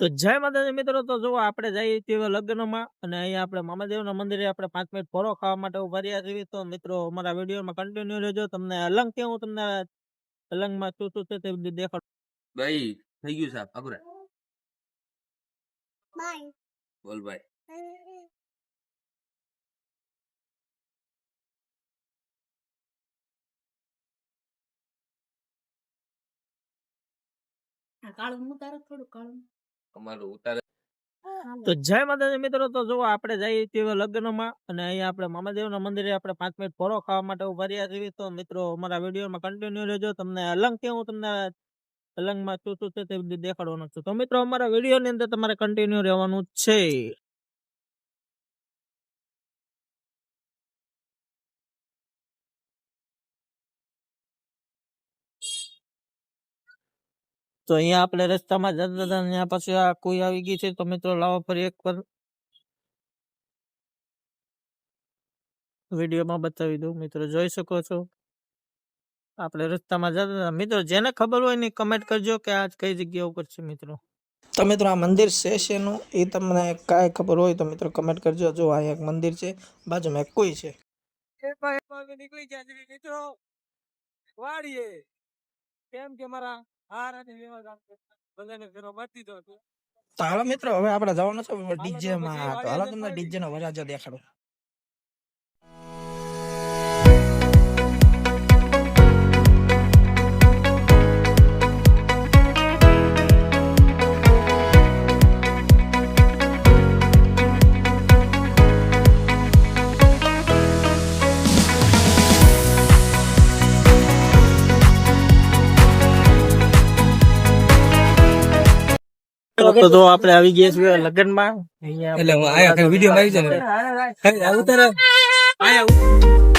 તો જય માતાજી મિત્રો તો જો આપણે જઈએ છીએ લગ્નમાં અને અહીંયા આપણે મામાદેવના મંદિરે આપણે પાંચ મિનિટ ફોરો ખાવા માટે ઊભા રહ્યા છીએ. તો મિત્રો અમારા વિડીયોમાં કન્ટિન્યુ રહેજો. તમને અલંગથી હું તમને અલંગમાં શું શું છે તે બધું દેખાડું ભાઈ થઈ ગયું સાહેબ અગુરા બાય. બોલ ભાઈ. કાળું હું તારે થોડું કાળું અમારું ઉતાર તો જય માતાજી મિત્રો તો જો આપણે જઈએ છીએ લગ્નમાં અને અહીંયા આપણે મામાદેવના મંદિરે આપણે પાંચ મિનિટ ફોરો ખાવા માટે ઊભા રહ્યા છીએ. તો મિત્રો અમારા વિડીયોમાં કન્ટિન્યુ રહેજો. તમને અલંગથી હું તમને અલંગમાં શું શું છે તે બધું દેખાડવાનું છું. તો મિત્રો અમારા વિડીયોની અંદર તમારે કન્ટિન્યુ રહેવાનું છે. તો અહીંયા આપણે રસ્તામાં જતા હતા ત્યાં પછી આ કોઈ આવી ગઈ છે તો મિત્રો લાવો ફરી એક વાર વિડીયોમાં બતાવી દઉં. મિત્રો જોઈ શકો છો. આપણે રસ્તામાં જતા હતા મિત્રો જેને ખબર હોય ને કમેન્ટ કરજો કે આજ કઈ જગ્યા ઉપર છે મિત્રો. તો મિત્રો આ મંદિર છે શેનું? એ તમને કાંઈ ખબર હોય તો મિત્રો કમેન્ટ કરજો. જો આ એક મંદિર છે. બાજુમાં એક કોઈ છે. નીકળી ગયા છે મિત્રો. વાડીએ. કેમ કે મારા હાર અને વ્યવહાર બધાને ફેરો મારી દીધો તો હાલો મિત્રો હવે આપણે જવાનું છે ડીજે માં. તો હાલો તમને ડીજે નો વરાજો દેખાડો. તો તો આપણે આવી ગયા છીએ લગ્નમાં. અહીંયા એટલે હું આયા કઈ વીડિયો આવી છે ને ઉતારે. હાલો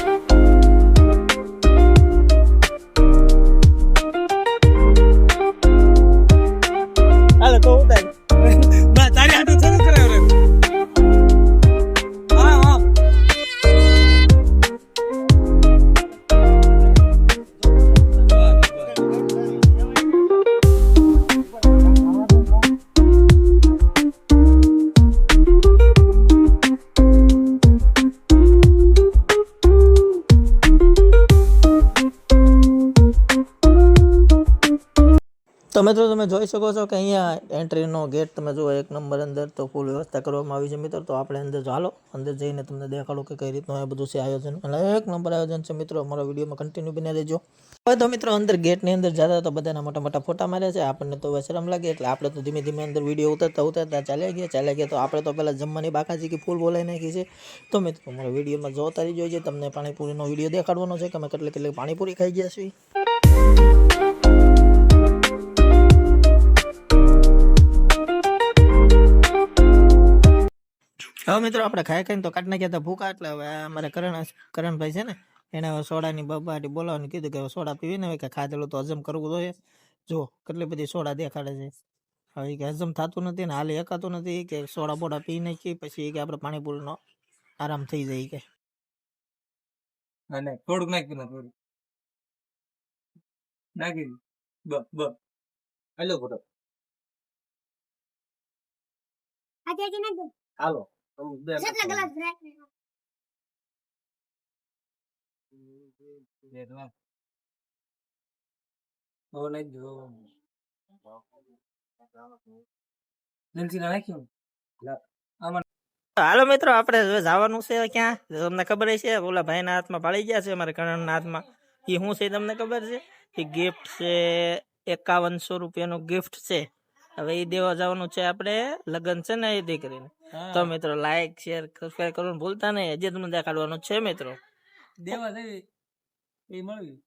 તો તમે જોઈ શકો છો કે અહીંયા એન્ટ્રીનો ગેટ તમે જુઓ, એક નંબર અંદર તો ફૂલ વ્યવસ્થા કરવામાં આવી છે મિત્રો. તો આપણે અંદર ચાલો, અંદર જઈને તમને દેખાડો કે કઈ રીતનું આ બધું છે આયોજન. અને એક નંબર આયોજન છે મિત્રો, અમારા વિડીયોમાં કન્ટિન્યુ બની રહેજો. હવે તો મિત્રો અંદર ગેટની અંદર જતા તો બધાના મોટા મોટા ફોટા માર્યા છે. આપણને તો શરમ લાગે, એટલે આપણે તો ધીમે ધીમે અંદર વીડિયો ઉતરતા ઉતરતા ચાલ્યા ગયા. ચાલ્યા ગયા તો આપણે તો પહેલાં જમવાની બાકાજી કે ફૂલ બોલાઈ નાખી છે. તો મિત્રો, અમારા વિડીયોમાં જોતા રહી છે તમને પાણીપુરીનો વીડિયો દેખાડવાનો છે કે અમે કેટલી કેટલી પાણીપુરી ખાઈ ગયા છીએ. હવે મિત્રો આપણે ખાઈ ખાઈને તો કાઢ નાખ્યા હતા ભૂકા એટલે હવે અમારે કરણ કરણભાઈ છે ને એને હવે સોડાની બબાટી બોલાવવાનું કીધું કે સોડા પીવી ને હવે કે ખાધેલું તો હજમ કરવું જોઈએ. જો કેટલી બધી સોડા દેખાડે છે. હવે કે હજમ થતું નથી ને હાલ એકાતું નથી કે સોડા બોડા પી નાખી પછી કે આપણે પાણીપુરીનો આરામ થઈ જાય કે. અને થોડુંક નાખી ને થોડુંક. નાખી બ બ હેલો ફોટો આજે આજે ના હાલો. કેટલા ગ્લાસ રાખે ઓ નહીં જો નથી નાખ્યું હાલો મિત્રો આપણે હવે જવાનું છે ક્યાં? તમને ખબર છે ઓલા ભાઈના હાથમાં પાડી ગયા છે અમારે કરણના હાથમાં. એ શું છે તમને ખબર છે? એ ગિફ્ટ છે એકાવનસો રૂપિયાનું ગિફ્ટ છે. હવે એ દેવા જવાનું છે આપણે લગ્ન છે ને એ દીકરીને. તો મિત્રો લાઈક શેર સબસ્ક્રાઈબ કરવાનું ભૂલતા નહીં. હજી તમને દેખાડવાનું છે મિત્રો. દેવા દેવી એ મળવી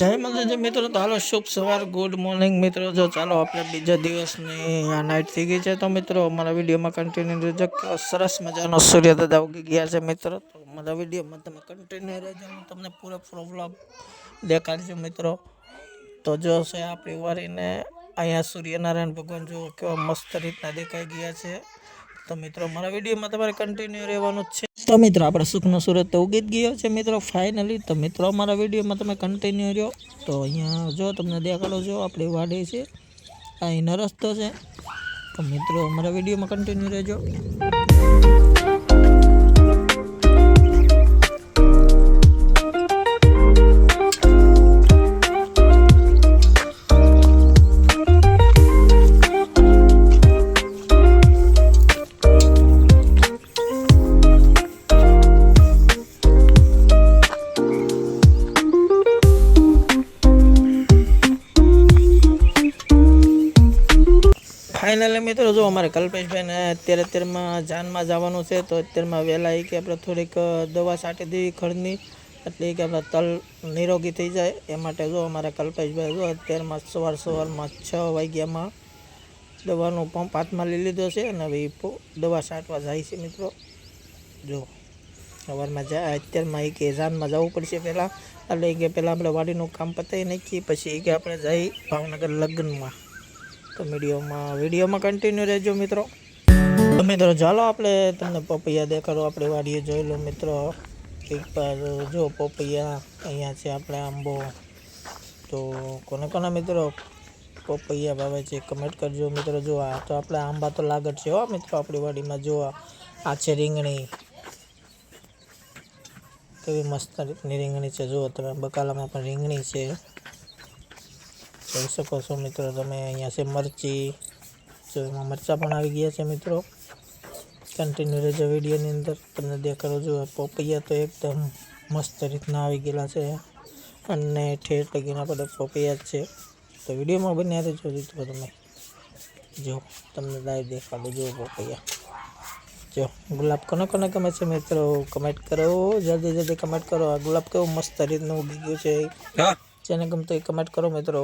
જય માતાજી મિત્રો, તો હાલો શુભ સવાર ગુડ મોર્નિંગ મિત્રો. જો ચાલો આપણે બીજા દિવસની આ નાઇટ થઈ ગઈ છે. તો મિત્રો, અમારા વિડીયોમાં કન્ટિન્યુ રહેજો. સરસ મજાનો સૂર્ય દાદા ઉગી ગયા છે મિત્રો. તો મારા વિડીયોમાં તમે કન્ટિન્યુ રહેજો. હું તમને પૂરેપૂરો વ્લોગ દેખાડજો મિત્રો. તો જો છે આપણી વારીને અહીંયા સૂર્યનારાયણ ભગવાન જો કેવા મસ્ત રીતના દેખાઈ ગયા છે. તો મિત્રો, મારા વિડીયોમાં તમારે કન્ટિન્યુ રહેવાનું છે. તો મિત્રો, આપણે સુખનો સુરત તો ઉગી જ ગયો છે મિત્રો ફાઇનલી તો મિત્રો, મારા વિડીયોમાં તમે કન્ટિન્યુ રહ્યો. તો અહીંયા જો તમને દેખાડો, જો આપણી વાડી છે અહીંનો રસ્તો છે. તો મિત્રો, મારા વિડીયોમાં કન્ટિન્યુ રહેજો. અમારે કલ્પેશભાઈને અત્યારે અત્યારમાં જાનમાં જવાનું છે, તો અત્યારમાં વહેલા એ કે આપણે થોડીક દવા છાંટી દેવી ખડની, એટલે કે આપણે તલ નિરોગી થઈ જાય. એ માટે જો અમારે કલ્પેશભાઈ જો અત્યારમાં સવાર સવારમાં છ વાગ્યામાં દવાનો પંપ હાથમાં લઈ લીધો છે અને હવે દવા છાંટવા જાય છે મિત્રો. જો, સવારમાં જાય અત્યારમાં એ કે જાનમાં જવું પડશે પહેલાં. એટલે કે પહેલાં આપણે વાડીનું કામ પતાવી નાખીએ, પછી એ કે આપણે જઈ ભાવનગર લગ્નમાં. તો વિડીયોમાં વિડીયોમાં કન્ટિન્યુ રહેજો મિત્રો. મિત્રો, ચાલો આપણે તમને પપૈયા દેખાડો. આપણે વાડીએ જોઈ લો મિત્રો. એક બાર, જો પપૈયા અહીંયા છે આપણે આંબો. તો કોને કોના મિત્રો પપૈયા ભાવે છે કમેન્ટ કરજો મિત્રો. જો આ તો આપણે આંબા તો લાગત છે હો મિત્રો આપણી વાડીમાં. જો આ આ છે રીંગણી. કેવી મસ્ત રીતની રીંગણી છે. જુઓ તમે બકાલામાં પણ રીંગણી છે. જોઈ શકો છો મિત્રો, તમે અહીંયા છે મરચી, જો એમાં મરચાં પણ આવી ગયા છે મિત્રો. કન્ટિન્યુ રહેજો વિડીયોની અંદર, તમને દેખાડો જો પોપૈયા તો એકદમ મસ્ત રીતના આવી ગયેલા છે. અને ઠેર ટકીના આપણે પોપૈયા જ છે. તો વિડીયોમાં બન્યા રહેજો મિત્રો તમે. જો, તમને લાઈવ દેખાડો જો પોપૈયા. જો, ગુલાબ કોને કોને ગમે છે મિત્રો? કમેન્ટ કરો, જલ્દી જલ્દી કમેન્ટ કરો. આ ગુલાબ કેવું મસ્ત રીતનું ઉગી ગયું છે. જેને ગમતો એ કમેન્ટ કરો મિત્રો.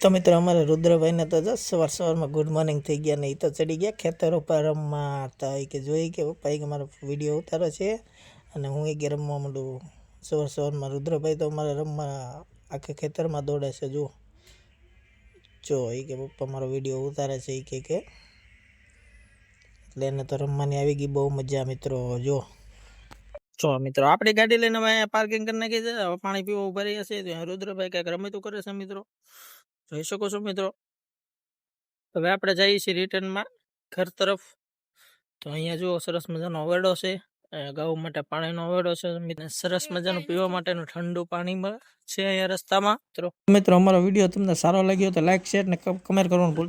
તો મિત્રો, અમારે રુદ્રભાઈને તો જસ સવાર સવારમાં ગુડ મોર્નિંગ થઈ ગયા ને એ તો ચડી ગયા. ખેતરો પર રમવા હતા એ કે જોઈ કે પપ્પા કે મારો વીડિયો ઉતારો છે. અને હું એ કે રમવા માંડું. સવાર સવારમાં રુદ્રભાઈ તો અમારે રમવા આખા ખેતરમાં દોડે છે, જુઓ. જો એ કે પપ્પા મારો વીડિયો ઉતારે છે, એ કે કે. એટલે એને તો રમવાની આવી ગઈ બહુ મજા મિત્રો જો જો મિત્રો આપણી ગાડી લઈને અહીંયા પાર્કિંગ કરી નાખી છે. હવે પાણી પીવા ઊભા રહ્યા છે ત્યાં રુદ્રભાઈ કંઈક રમતું કરે છે મિત્રો. જોઈ શકો છો મિત્રો? હવે આપણે જઈએ છીએ રિટર્નમાં ઘર તરફ. તો અહીંયા જુઓ સરસ મજાનો ઓવેડો છે. ગાઉ માટે પાણીનો ઓવેડો છે. સરસ મજાનું પીવા માટેનું ઠંડુ પાણી છે અહીંયા રસ્તામાં. મિત્રો મિત્રો અમારો વીડિયો તમને સારો લાગ્યો તો લાઈક શેર ને કમેન્ટ કરવાનું